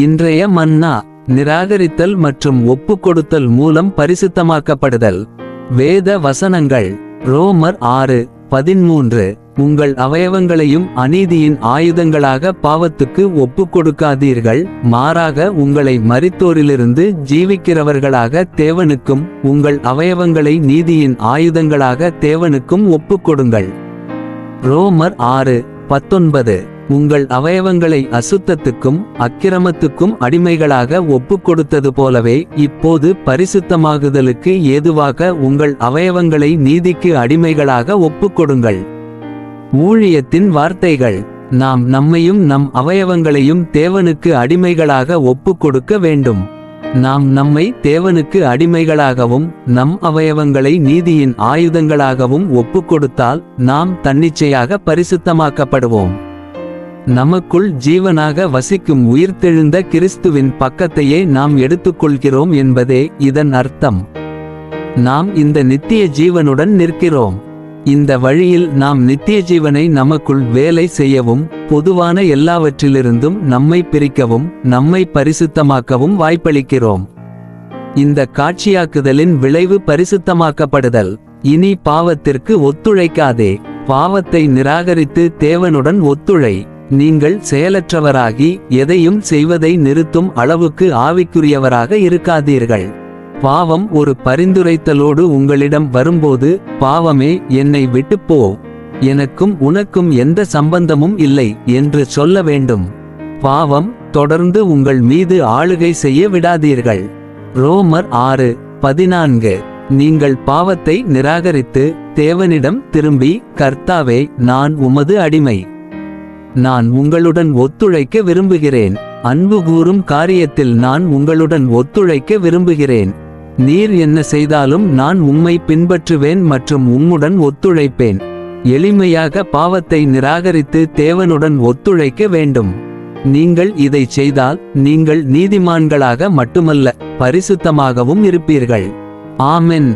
இன்றைய மன்னா நிராகரித்தல் மற்றும் ஒப்புக்கொடுத்தல் மூலம் பரிசுத்தமாக்கப்படுதல். வேத வசனங்கள் ரோமர் ஆறு பதிமூன்று உங்கள் அவயவங்களையும் அநீதியின் ஆயுதங்களாக பாவத்துக்கு ஒப்புக்கொடுக்காதீர்கள் மாறாக உங்களை மறித்தோரிலிருந்து ஜீவிக்கிறவர்களாக தேவனுக்கும் உங்கள் அவயவங்களை நீதியின் ஆயுதங்களாக தேவனுக்கும் ஒப்புக்கொடுங்கள். ரோமர் ஆறு பத்தொன்பது உங்கள் அவயவங்களை அசுத்தத்துக்கும் அக்கிரமத்துக்கும் அடிமைகளாக ஒப்புக்கொடுத்தது போலவே இப்போது பரிசுத்தமாகுதலுக்கு ஏதுவாக உங்கள் அவயவங்களை நீதிக்கு அடிமைகளாக ஒப்புக்கொடுங்கள். ஊழியத்தின் வார்த்தைகள். நாம் நம்மையும் நம் அவயவங்களையும் தேவனுக்கு அடிமைகளாக ஒப்புக்கொடுக்க வேண்டும். நாம் நம்மை தேவனுக்கு அடிமைகளாகவும் நம் அவயவங்களை நீதியின் ஆயுதங்களாகவும் ஒப்புக்கொடுத்தால் நாம் தன்னிச்சையாக பரிசுத்தமாக்கப்படுவோம். நமக்குள் ஜீவனாக வசிக்கும் உயிர்த்தெழுந்த கிறிஸ்துவின் பக்கத்தையே நாம் எடுத்துக்கொள்கிறோம் என்பதே இதன் அர்த்தம். நாம் இந்த நித்திய ஜீவனுடன் நிற்கிறோம். இந்த வழியில் நாம் நித்திய ஜீவனை நமக்குள் வேலை செய்யவும் பொதுவான எல்லாவற்றிலிருந்தும் நம்மை பிரிக்கவும் நம்மை பரிசுத்தமாக்கவும் வாய்ப்பளிக்கிறோம். இந்த காட்சியாக்குதலின் விளைவு பரிசுத்தமாக்கப்படுதல். இனி பாவத்திற்கு ஒத்துழைக்காதே. பாவத்தை நிராகரித்து தேவனுடன் ஒத்துழை. நீங்கள் செயலற்றவராகி எதையும் செய்வதை நிறுத்தும் அளவுக்கு ஆவிக்குரியவராக இருக்காதீர்கள். பாவம் ஒரு பரிந்துரைத்தலோடு உங்களிடம் வரும்போது பாவமே என்னை விட்டுப் போ எனக்கும் உனக்கும் எந்த சம்பந்தமும் இல்லை என்று சொல்ல வேண்டும். பாவம் தொடர்ந்து உங்கள் மீது ஆளுகை செய்ய விடாதீர்கள். ரோமர் ஆறு பதினான்கு. நீங்கள் பாவத்தை நிராகரித்து தேவனிடம் திரும்பி கர்த்தாவே நான் உமது அடிமை. நான் உங்களுடன் ஒத்துழைக்க விரும்புகிறேன். அன்பு கூறும் காரியத்தில் நான் உங்களுடன் ஒத்துழைக்க விரும்புகிறேன். நீர் என்ன செய்தாலும் நான் உம்மை பின்பற்றுவேன் மற்றும் உம்முடன் ஒத்துழைப்பேன். எளிமையாக பாவத்தை நிராகரித்து தேவனுடன் ஒத்துழைக்க வேண்டும். நீங்கள் இதை செய்தால் நீங்கள் நீதிமான்களாக மட்டுமல்ல பரிசுத்தமாகவும் இருப்பீர்கள். ஆமென்.